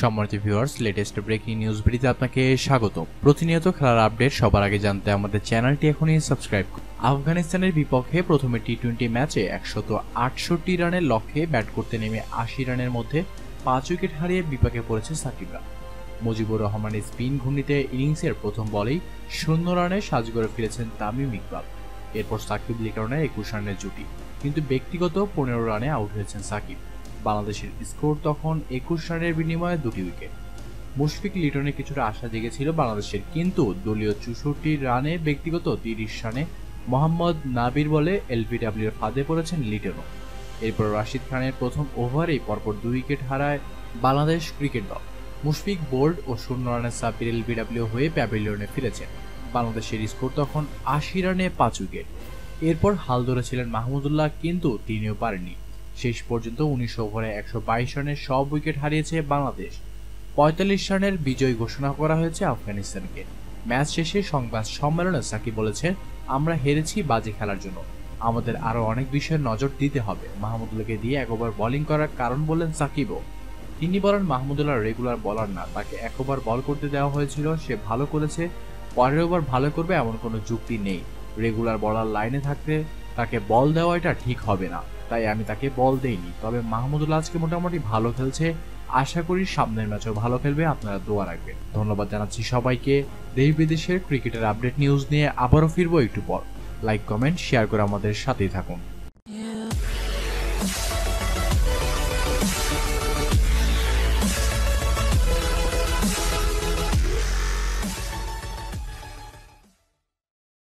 সম্মানিত viewers latest breaking news ভিডিওতে আপনাকে স্বাগত। প্রতিনিয়ত খেলার আপডেট সবার আগে জানতে আমাদের চ্যানেলটি এখনই সাবস্ক্রাইব আফগানিস্তানের বিপক্ষে প্রথমে টি টোয়েন্টি ম্যাচে একশত আটষট্টি রানের লক্ষ্যে ব্যাট করতে নেমে আশি রানের মধ্যে পাঁচ উইকেট হারিয়ে বিপাকে পড়েছে সাকিবরা। মুজিবুর রহমানের স্পিন ঘূর্ণিতে ইনিংসের প্রথম বলেই শূন্য রানে সাজ করে ফিরেছেন তামিম ইকবাল। এরপর সাকিব লিটনের একুশ রানের জুটি, কিন্তু ব্যক্তিগত পনেরো রানে আউট হয়েছেন সাকিব। বাংলাদেশের স্কোর তখন একুশ রানের বিনিময়ে দুটি উইকেট। মুশফিক লিটনে কিছুটা আশা জেগেছিল বাংলাদেশের, কিন্তু দলীয় চৌষট্টি রানে ব্যক্তিগত তিরিশ রানে মোহাম্মদ নাবির বলে এলবিডব্লিউর ফাঁদে পড়েছেন লিটনও। এরপর রাশিদ খানের প্রথম ওভারেই পরপর দুই উইকেট হারায় বাংলাদেশ ক্রিকেট দল। মুশফিক বোল্ড ও শূন্য রানের সাব্বির এলবিডব্লিউ হয়ে প্যাভিলিয়নে ফিরেছেন। বাংলাদেশের স্কোর তখন আশি রানে পাঁচ উইকেট। এরপর হাল ধরেছিলেন মাহমুদুল্লাহ, কিন্তু তিনিও পারেননি। শেষ পর্যন্ত উনিশ ওভারে একশো বাইশ রানের সব উইকেট হারিয়েছে বাংলাদেশ। পঁয়তাল্লিশ রানের বিজয় ঘোষণা করা হয়েছে আফগানিস্তানকে। ম্যাচ শেষে সংবাদ সম্মেলনে সাকিব বলেছেন, আমরা হেরেছি বাজে খেলার জন্য। আমাদের আরও অনেক বিষয়ে নজর দিতে হবে। মাহমুদুল্লাহকে দিয়ে এক ওভার বোলিং করার কারণ বললেন সাকিবও। তিনি বলেন, মাহমুদুল্লাহ রেগুলার বলার না, তাকে এক ওভার বল করতে দেওয়া হয়েছিল, সে ভালো করেছে। পরের ওভার ভালো করবে এমন কোনো যুক্তি নেই। রেগুলার বলার লাইনে থাকতে তাকে বল দেওয়া এটা ঠিক হবে না। তাই আমি তাকে বল দেইনি। তবে মাহমুদুল আজকে মোটামুটি ভালো খেলছে। আশা করি সামনের ম্যাচও ভালো খেলবে। আপনারা দোয়া রাখবেন। ধন্যবাদ জানাচ্ছি সবাইকে। দেশ বিদেশের ক্রিকেটের আপডেট নিউজ নিয়ে আবারও ফিরবো একটু পর। লাইক, কমেন্ট, শেয়ার করে আমাদের সাথেই থাকুন।